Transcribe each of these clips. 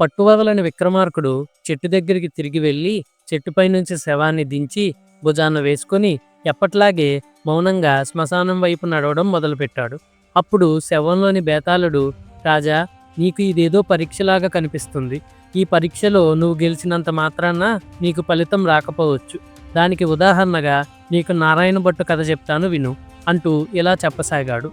పట్టువదలని విక్రమార్కుడు చెట్టు దగ్గరికి తిరిగి వెళ్ళి చెట్టుపై నుంచి శవాన్ని దించి భుజాన వేసుకొని ఎప్పట్లాగే మౌనంగా శ్మశానం వైపు నడవడం మొదలుపెట్టాడు. అప్పుడు శవంలోని బేతాళుడు రాజా నీకు ఇదేదో పరీక్షలాగా కనిపిస్తుంది. ఈ పరీక్షలో నువ్వు గెలిచినంత మాత్రాన నీకు ఫలితం రాకపోవచ్చు. దానికి ఉదాహరణగా నీకు నారాయణ భట్టు కథ చెప్తాను విను అంటూ ఇలా చెప్పసాగాడు.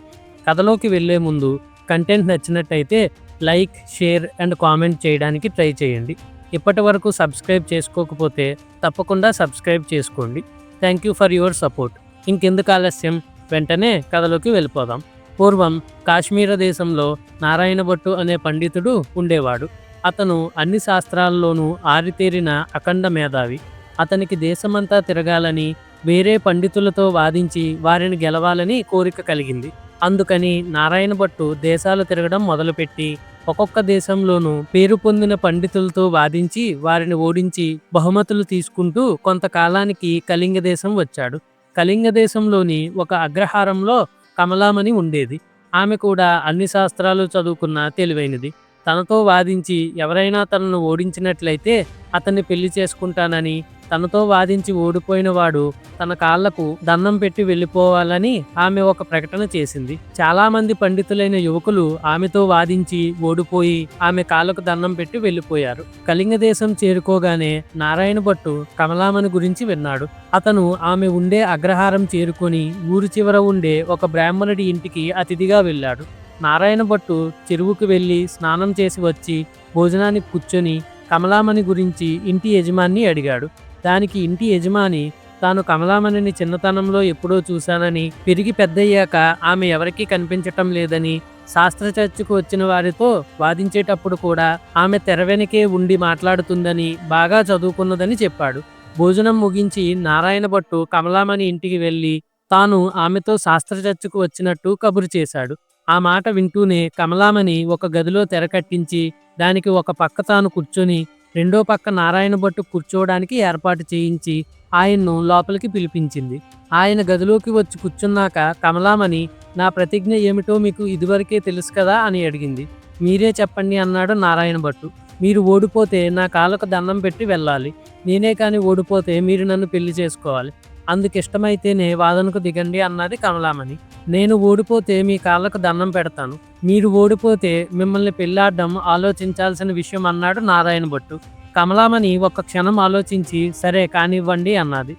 కథలోకి వెళ్ళే ముందు కంటెంట్ నచ్చినట్టయితే లైక్ షేర్ అండ్ కామెంట్ చేయడానికి ట్రై చేయండి. ఇప్పటి వరకు సబ్స్క్రైబ్ చేసుకోకపోతే తప్పకుండా సబ్స్క్రైబ్ చేసుకోండి. Thank you for your support. ఇంకెందుకు ఆలస్యం? వెంటనే కథలోకి వెళ్ళిపోదాం. పూర్వం కాశ్మీర దేశంలో నారాయణ భట్టు అనే పండితుడు ఉండేవాడు. అతను అన్ని శాస్త్రాల్లోనూ ఆరితేరిన అఖండ మేధావి. అతనికి దేశమంతా తిరగాలని వేరే పండితులతో వాదించి వారిని గెలవాలని కోరిక కలిగింది. అందుకని నారాయణ భట్టు దేశాలు తిరగడం మొదలుపెట్టి ఒక్కొక్క దేశంలోనూ పేరు పొందిన పండితులతో వాదించి వారిని ఓడించి బహుమతులు తీసుకుంటూ కొంతకాలానికి కళింగ దేశం వచ్చాడు. కళింగ దేశంలోని ఒక అగ్రహారంలో కమలామణి ఉండేది. ఆమె కూడా అన్ని శాస్త్రాలు చదువుకున్న తెలివైనది. తనతో వాదించి ఎవరైనా తనను ఓడించినట్లయితే అతన్ని పెళ్ళి చేసుకుంటానని తనతో వాదించి ఓడిపోయిన వాడు తన కాళ్ళకు దండం పెట్టి వెళ్ళిపోవాలని ఆమె ఒక ప్రకటన చేసింది. చాలా మంది పండితులైన యువకులు ఆమెతో వాదించి ఓడిపోయి ఆమె కాళ్ళకు దండం పెట్టి వెళ్ళిపోయారు. కళింగ దేశం చేరుకోగానే నారాయణ భట్టు కమలామణి గురించి విన్నాడు. అతను ఆమె ఉండే అగ్రహారం చేరుకొని ఊరి చివర ఉండే ఒక బ్రాహ్మణుడి ఇంటికి అతిథిగా వెళ్ళాడు. నారాయణ భట్టు చెరువుకు వెళ్ళి స్నానం చేసి వచ్చి భోజనానికి కూర్చొని కమలామణి గురించి ఇంటి యజమాని అడిగాడు. దానికి ఇంటి యజమాని తాను కమలామణిని చిన్నతనంలో ఎప్పుడో చూశానని పెరిగి పెద్దయ్యాక ఆమె ఎవరికీ కనిపించటం లేదని శాస్త్ర చర్చకు వచ్చిన వారితో వాదించేటప్పుడు కూడా ఆమె తెర వెనకే ఉండి మాట్లాడుతుందని బాగా చదువుకున్నదని చెప్పాడు. భోజనం ముగించి నారాయణ భట్టు కమలామణి ఇంటికి వెళ్ళి తాను ఆమెతో శాస్త్ర చర్చకు వచ్చినట్టు కబురు చేశాడు. ఆ మాట వింటూనే కమలామణి ఒక గదిలో తెర కట్టించి దానికి ఒక పక్క తాను కూర్చొని రెండో పక్క నారాయణ భట్టు కూర్చోవడానికి ఏర్పాటు చేయించి ఆయన్ను లోపలికి పిలిపించింది. ఆయన గదిలోకి వచ్చి కూర్చున్నాక కమలామణి నా ప్రతిజ్ఞ ఏమిటో మీకు ఇదివరకే తెలుసు కదా అని అడిగింది. మీరే చెప్పండి అన్నాడు నారాయణ భట్టు. మీరు ఓడిపోతే నా కాళ్ళకు దండం పెట్టి వెళ్ళాలి. నేనే కానీ ఓడిపోతే మీరు నన్ను పెళ్ళి చేసుకోవాలి. అందుకు ఇష్టమైతేనే వాదనకు దిగండి అన్నది కమలామణి. నేను ఓడిపోతే మీ కాళ్ళకు దండం పెడతాను. మీరు ఓడిపోతే మిమ్మల్ని పెళ్ళాడడం ఆలోచించాల్సిన విషయం అన్నాడు నారాయణ భట్టు. కమలామణి ఒక్క క్షణం ఆలోచించి సరే కానివ్వండి అన్నది.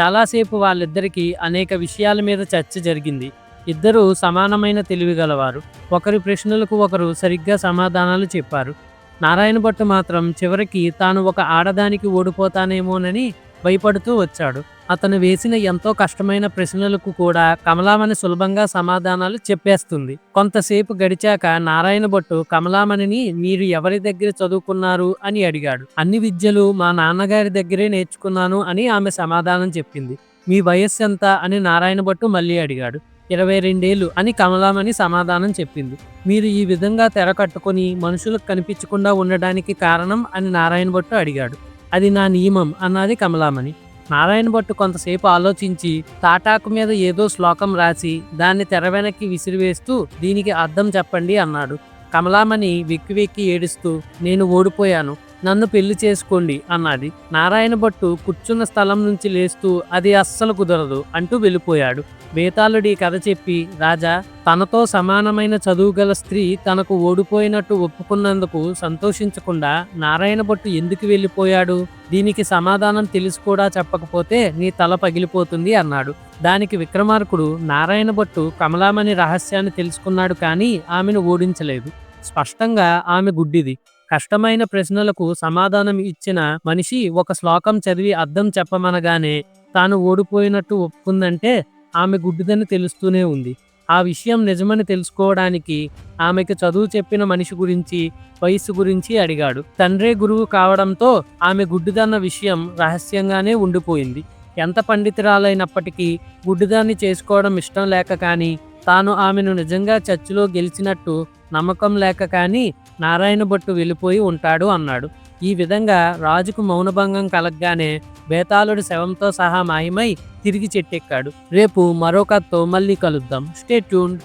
చాలాసేపు వాళ్ళిద్దరికీ అనేక విషయాల మీద చర్చ జరిగింది. ఇద్దరూ సమానమైన తెలివి గలవారు. ఒకరి ప్రశ్నలకు ఒకరు సరిగ్గా సమాధానాలు చెప్పారు. నారాయణ భట్టు మాత్రం చివరికి తాను ఒక ఆడదానికి ఓడిపోతానేమోనని భయపడుతూ వచ్చాడు. అతను వేసిన ఎంతో కష్టమైన ప్రశ్నలకు కూడా కమలామణి సులభంగా సమాధానాలు చెప్పేస్తుంది. కొంతసేపు గడిచాక నారాయణ భట్టు కమలామణిని మీరు ఎవరి దగ్గర చదువుకున్నారు? అని అడిగాడు. అన్ని విద్యలు మా నాన్నగారి దగ్గరే నేర్చుకున్నాను అని ఆమె సమాధానం చెప్పింది. మీ వయస్సు ఎంత? అని నారాయణ భట్టు మళ్ళీ అడిగాడు. ఇరవై రెండేళ్ళు అని కమలామణి సమాధానం చెప్పింది. మీరు ఈ విధంగా తెర కట్టుకొని మనుషులకు కనిపించకుండా ఉండడానికి కారణం? అని నారాయణ భట్టు అడిగాడు. అది నా నియమం అన్నది కమలామణి. నారాయణ భట్టు కొంతసేపు ఆలోచించి తాటాకు మీద ఏదో శ్లోకం రాసి దాన్ని తెర వెనక్కి విసిరివేస్తూ దీనికి అర్థం చెప్పండి అన్నాడు. కమలామణి వెక్కి వెక్కి ఏడుస్తూ నేను ఓడిపోయాను. నన్ను పెళ్ళి చేసుకోండి అన్నది. నారాయణ భట్టు కూర్చున్న స్థలం నుంచి లేస్తూ అది అస్సలు కుదరదు అంటూ వెళ్ళిపోయాడు. బేతాళుడి కథ చెప్పి రాజా తనతో సమానమైన చదువు గల స్త్రీ తనకు ఓడిపోయినట్టు ఒప్పుకున్నందుకు సంతోషించకుండా నారాయణ భట్టు ఎందుకు వెళ్ళిపోయాడు? దీనికి సమాధానం తెలిసి కూడా చెప్పకపోతే నీ తల పగిలిపోతుంది అన్నాడు. దానికి విక్రమార్కుడు నారాయణ భట్టు కమలామణి రహస్యాన్ని తెలుసుకున్నాడు కానీ ఆమెను ఓడించలేదు. స్పష్టంగా ఆమె గుడ్డిది. కష్టమైన ప్రశ్నలకు సమాధానం ఇచ్చిన మనిషి ఒక శ్లోకం చదివి అర్థం చెప్పమనగానే తాను ఓడిపోయినట్టు ఒప్పుకుందంటే ఆమె గుడ్డిదని తెలుస్తూనే ఉంది. ఆ విషయం నిజమని తెలుసుకోవడానికి ఆమెకు చదువు చెప్పిన మనిషి గురించి వయస్సు గురించి అడిగాడు. తండ్రే గురువు కావడంతో ఆమె గుడ్డిదన్న విషయం రహస్యంగానే ఉండిపోయింది. ఎంత పండితురాలైనప్పటికీ గుడ్డిదాన్ని చేసుకోవడం ఇష్టం లేక కానీ తాను ఆమెను నిజంగా చర్చిలో గెలిచినట్టు నమ్మకం లేక కానీ నారాయణ భట్టు వెళ్ళిపోయి ఉంటాడు అన్నాడు. ఈ విధంగా రాజుకు మౌనభంగం కలగగానే బేతాళుడి శవంతో సహా మాయమై తిరిగి చెట్టెక్కాడు. రేపు మరో కథతో మళ్ళీ కలుద్దాం. Stay tune